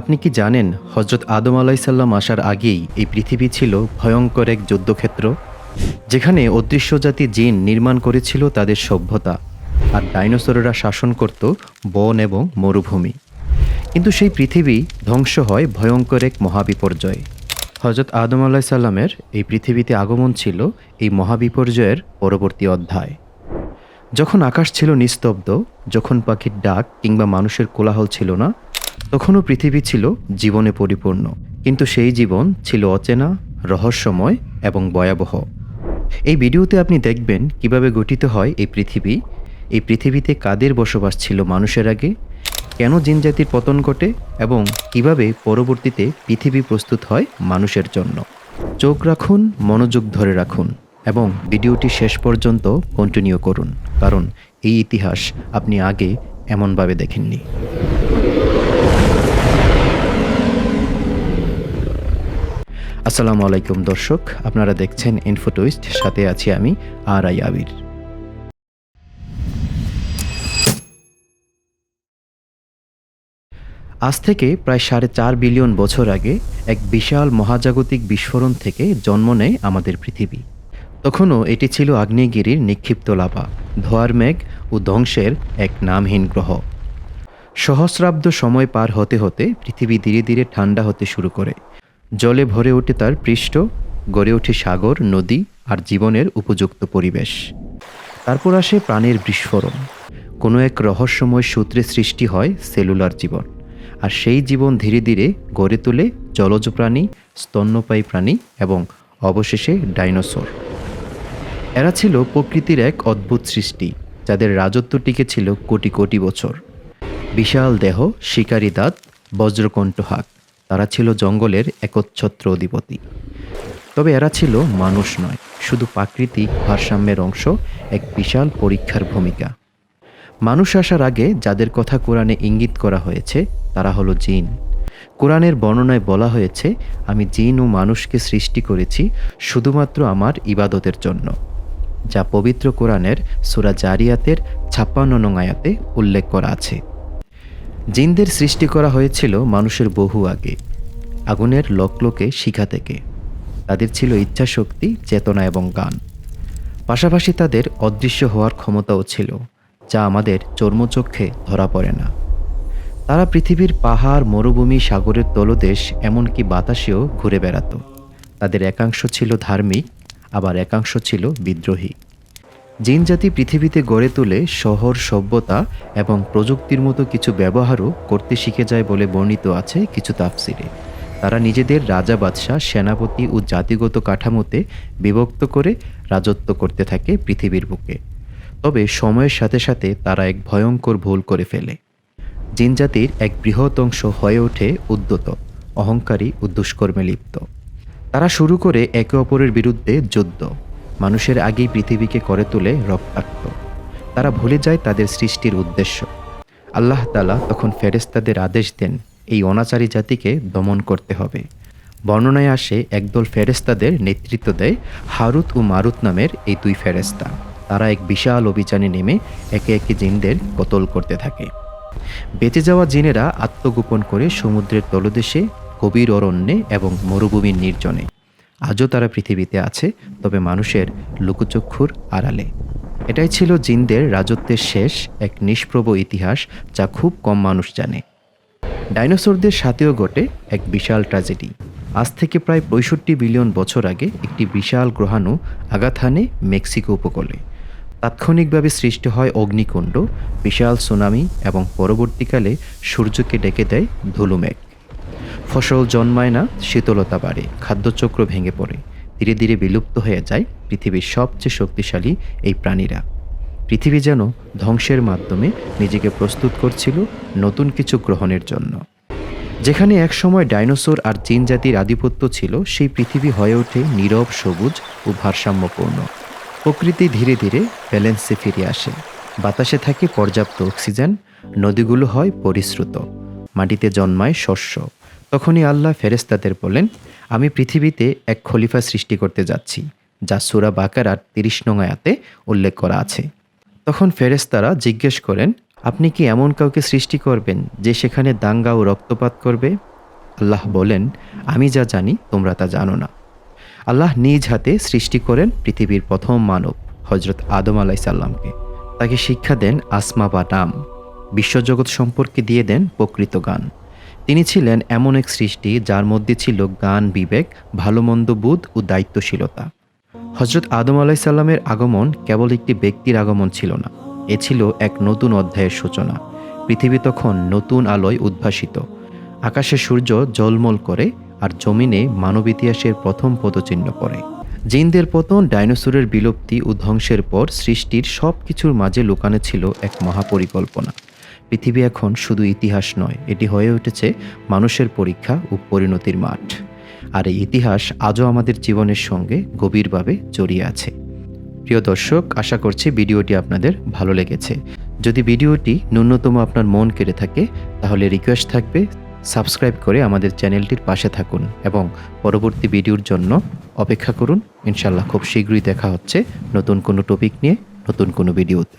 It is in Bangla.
আপনি কি জানেন হজরত আদম আলাইসাল্লাম আসার আগেই এই পৃথিবী ছিল ভয়ঙ্কর এক যুদ্ধক্ষেত্র? যেখানে অদৃশ্য জাতি জিন নির্মাণ করেছিল তাদের সভ্যতা, আর ডাইনোসরেরা শাসন করত বন এবং মরুভূমি। কিন্তু সেই পৃথিবী ধ্বংস হয় ভয়ঙ্কর এক মহাবিপর্যয়ে। হজরত আদম আলাইসাল্লামের এই পৃথিবীতে আগমন ছিল এই মহাবিপর্যয়ের পরবর্তী অধ্যায়। যখন আকাশ ছিল নিস্তব্ধ, যখন পাখির ডাক কিংবা মানুষের কোলাহল ছিল না তখনও পৃথিবী ছিল জীবনে পরিপূর্ণ, কিন্তু সেই জীবন ছিল অচেনা, রহস্যময় এবং ভয়াবহ। এই ভিডিওতে আপনি দেখবেন কীভাবে গঠিত হয় এই পৃথিবী। এই পৃথিবীতে কাদের বসবাস ছিল মানুষের আগে, কেন জিনজাতির পতন ঘটে এবং কীভাবে পরবর্তীতে পৃথিবী প্রস্তুত হয় মানুষের জন্য। চোখ রাখুন, মনোযোগ ধরে রাখুন এবং ভিডিওটি শেষ পর্যন্ত কন্টিনিউ করুন, কারণ এই ইতিহাস আপনি আগে এমনভাবে দেখেননি। আসসালামু আলাইকুম দর্শক, আপনারা দেখছেন ইনফোটুইস্ট সাথে আছি আমি আর আই আবির। আজ থেকে প্রায় সাড়ে চার বিলিয়ন বছর আগে এক বিশাল মহাজাগতিক বিস্ফোরণ থেকে জন্ম নেয় আমাদের পৃথিবী। তখনও এটি ছিল আগ্নেয়গিরির নিক্ষিপ্ত লাভা, ধোয়ার মেঘ ও ধ্বংসের এক নামহীন গ্রহ। সহস্রাব্দ সময় পার হতে হতে পৃথিবী ধীরে ধীরে ঠান্ডা হতে শুরু করে। জলে ভরে ওঠে তার পৃষ্ঠ, গড়ে ওঠে সাগর, নদী আর জীবনের উপযুক্ত পরিবেশ। তারপর আসে প্রাণের বিস্ফোরণ। কোনো এক রহস্যময় সূত্রে সৃষ্টি হয় সেলুলার জীবন। আর সেই জীবন ধীরে ধীরে গড়ে তোলে জলজ প্রাণী, স্তন্যপায়ী প্রাণী এবং অবশেষে ডাইনোসর। এরা ছিল প্রকৃতির এক অদ্ভুত সৃষ্টি, যাদের রাজত্ব টিকে ছিল কোটি কোটি বছর। বিশাল দেহ, শিকারী দাঁত, বজ্রকণ্ঠ হাক তারা ছিল জঙ্গলের একচ্ছত্র অধিপতি। তবে এরা ছিল মানুষ নয়, শুধু প্রাকৃতিক ভারসাম্যের অংশ, এক বিশাল পরীক্ষার ভূমিকা। মানুষ আসার আগে যাদের কথা কোরআনে ইঙ্গিত করা হয়েছে, তারা হলো জিন। কোরআনের বর্ণনায় বলা হয়েছে, আমি জিন ও মানুষকে সৃষ্টি করেছি শুধুমাত্র আমার ইবাদতের জন্য যা পবিত্র কোরআনের সুরা জারিয়াতের ছাপ্পান্ন নং আয়াতে উল্লেখ করা আছে। জিনদের সৃষ্টি করা হয়েছিল মানুষের বহু আগে, আগুনের লোকলোকে শিখা থেকে। তাদের ছিল ইচ্ছাশক্তি, চেতনা এবং গান পাশাপাশি তাদের অদৃশ্য হওয়ার ক্ষমতাও ছিল, যা আমাদের চর্মচক্ষে ধরা পড়ে না। তারা পৃথিবীর পাহাড়, মরুভূমি, সাগরের তলদেশ, এমনকি বাতাসেও ঘুরে বেড়াত। তাদের একাংশ ছিল ধার্মিক, আবার একাংশ ছিল বিদ্রোহী। জিন জাতি পৃথিবীতে গড়ে তুলে শহর, সভ্যতা এবং প্রযুক্তির মতো কিছু ব্যবহারও করতে শিখে যায় বলে বর্ণিত আছে কিছু তাফসিরে। তারা নিজেদের রাজা বাদশাহ, সেনাপতি ও জাতিগত কাঠামোতে বিভক্ত করে রাজত্ব করতে থাকে পৃথিবীর বুকে। তবে সময়ের সাথে সাথে তারা এক ভয়ঙ্কর ভুল করে ফেলে। জিনজাতির এক বৃহৎ অংশ হয়ে ওঠে উদ্যত, অহংকারী ও দুষ্কর্মে লিপ্ত। তারা শুরু করে একে অপরের বিরুদ্ধে যুদ্ধ। মানুষের আগেই পৃথিবীকে করে তোলে রক্তাক্ত তারা ভুলে যায় তাদের সৃষ্টির উদ্দেশ্য। আল্লাহ তালা তখন ফেরেস্তাদের আদেশ দেন, এই অনাচারী জাতিকে দমন করতে হবে। বর্ণনায় আসে, একদল ফেরেস্তাদের নেতৃত্ব দেয় হারুত ও মারুত নামের এই দুই ফেরেস্তা তারা এক বিশাল অভিযানে নেমে একে একে জিনদের কতল করতে থাকে। বেঁচে যাওয়া জিনেরা আত্মগোপন করে সমুদ্রের তলদেশে গভীর অরণ্যে এবং মরুভূমির নির্জনে। আজও তারা পৃথিবীতে আছে, তবে মানুষের লুকোচক্ষুর আড়ালে। এটাই ছিল জিনদের রাজত্বের শেষ এক নিষ্প্রভ ইতিহাস যা খুব কম মানুষ জানে। ডাইনোসরদের সাথেও ঘটে এক বিশাল ট্র্যাজেডি। আজ থেকে প্রায় পঁয়ষট্টি বিলিয়ন বছর আগে একটি বিশাল গ্রহাণু হানে মেক্সিকো উপকূলে। তাৎক্ষণিকভাবে সৃষ্টি হয় অগ্নিকুণ্ড, বিশাল সুনামি এবং পরবর্তীকালে সূর্যকে ডেকে দেয় ধুলুমেঘ। ফসল জন্মায় না, শীতলতা বাড়ে, খাদ্যচক্র ভেঙে পড়ে। ধীরে ধীরে বিলুপ্ত হয়ে যায় পৃথিবীর সবচেয়ে শক্তিশালী এই প্রাণীরা। পৃথিবী যেন ধ্বংসের মাধ্যমে নিজেকে প্রস্তুত করছিল নতুন কিছু গ্রহণের জন্য। যেখানে একসময় ডাইনোসর আর চীন জাতির আধিপত্য ছিল, সেই পৃথিবী হয়ে ওঠে নীরব, সবুজ ও ভারসাম্যপূর্ণ। প্রকৃতি ধীরে ধীরে ব্যালেন্সে ফিরে আসে। বাতাসে থাকে পর্যাপ্ত অক্সিজেন, নদীগুলো হয় পরিশ্রুত। মাটিতে জন্মায় শস্য। তখনই আল্লাহ ফেরেস্তাদের বলেন আমি পৃথিবীতে এক খলিফা সৃষ্টি করতে যাচ্ছি, যা সুরা বাকার আর তিরিশ নং আয়াতে উল্লেখ করা আছে। তখন ফেরেস্তারা জিজ্ঞেস করেন, আপনি কি এমন কাউকে সৃষ্টি করবেন যে সেখানে দাঙ্গা ও রক্তপাত করবে? আল্লাহ বলেন আমি যা জানি, তোমরা তা জানো না। আল্লাহ নিজ হাতে সৃষ্টি করেন পৃথিবীর প্রথম মানব হজরত আদম আলাইসাল্লামকে তাকে শিক্ষা দেন আসমা বা নাম, বিশ্বজগৎ সম্পর্কে দিয়ে দেন প্রকৃত গান তিনি ছিলেন এমন এক সৃষ্টি যার মধ্যে ছিল গান বিবেক ভালো মন্দ বুধ ও দায়িত্বশীলতা। হজরত আদম আলাইসাল্লামের আগমন কেবল একটি ব্যক্তির আগমন ছিল না, এ ছিল এক নতুন অধ্যায়ের সূচনা। পৃথিবী তখন নতুন আলোয় উদ্ভাসিত। আকাশে সূর্য জলমল করে আর জমিনে মানব ইতিহাসের প্রথম পদচিহ্ন পড়ে। জিনদের পতন, ডাইনোসরের বিলুপ্তি ও ধ্বংসের পর সৃষ্টির সব কিছুর মাঝে লুকানো ছিল এক মহাপরিকল্পনা। পৃথিবী এখন শুধু ইতিহাস নয়, এটি হয়ে উঠেছে মানুষের পরীক্ষা ও পরিণতির মাঠ। আর এই ইতিহাস আজও আমাদের জীবনের সঙ্গে গভীরভাবে জড়িয়ে আছে। প্রিয় দর্শক, আশা করছি ভিডিওটি আপনাদের ভালো লেগেছে। যদি ভিডিওটি ন্যূনতম আপনার মন কেড়ে থাকে, তাহলে রিকোয়েস্ট থাকবে সাবস্ক্রাইব করে আমাদের চ্যানেলটির পাশে থাকুন এবং পরবর্তী ভিডিওর জন্য অপেক্ষা করুন। ইনশাল্লাহ খুব শীঘ্রই দেখা হচ্ছে নতুন কোনো টপিক নিয়ে, নতুন কোনো ভিডিওতে।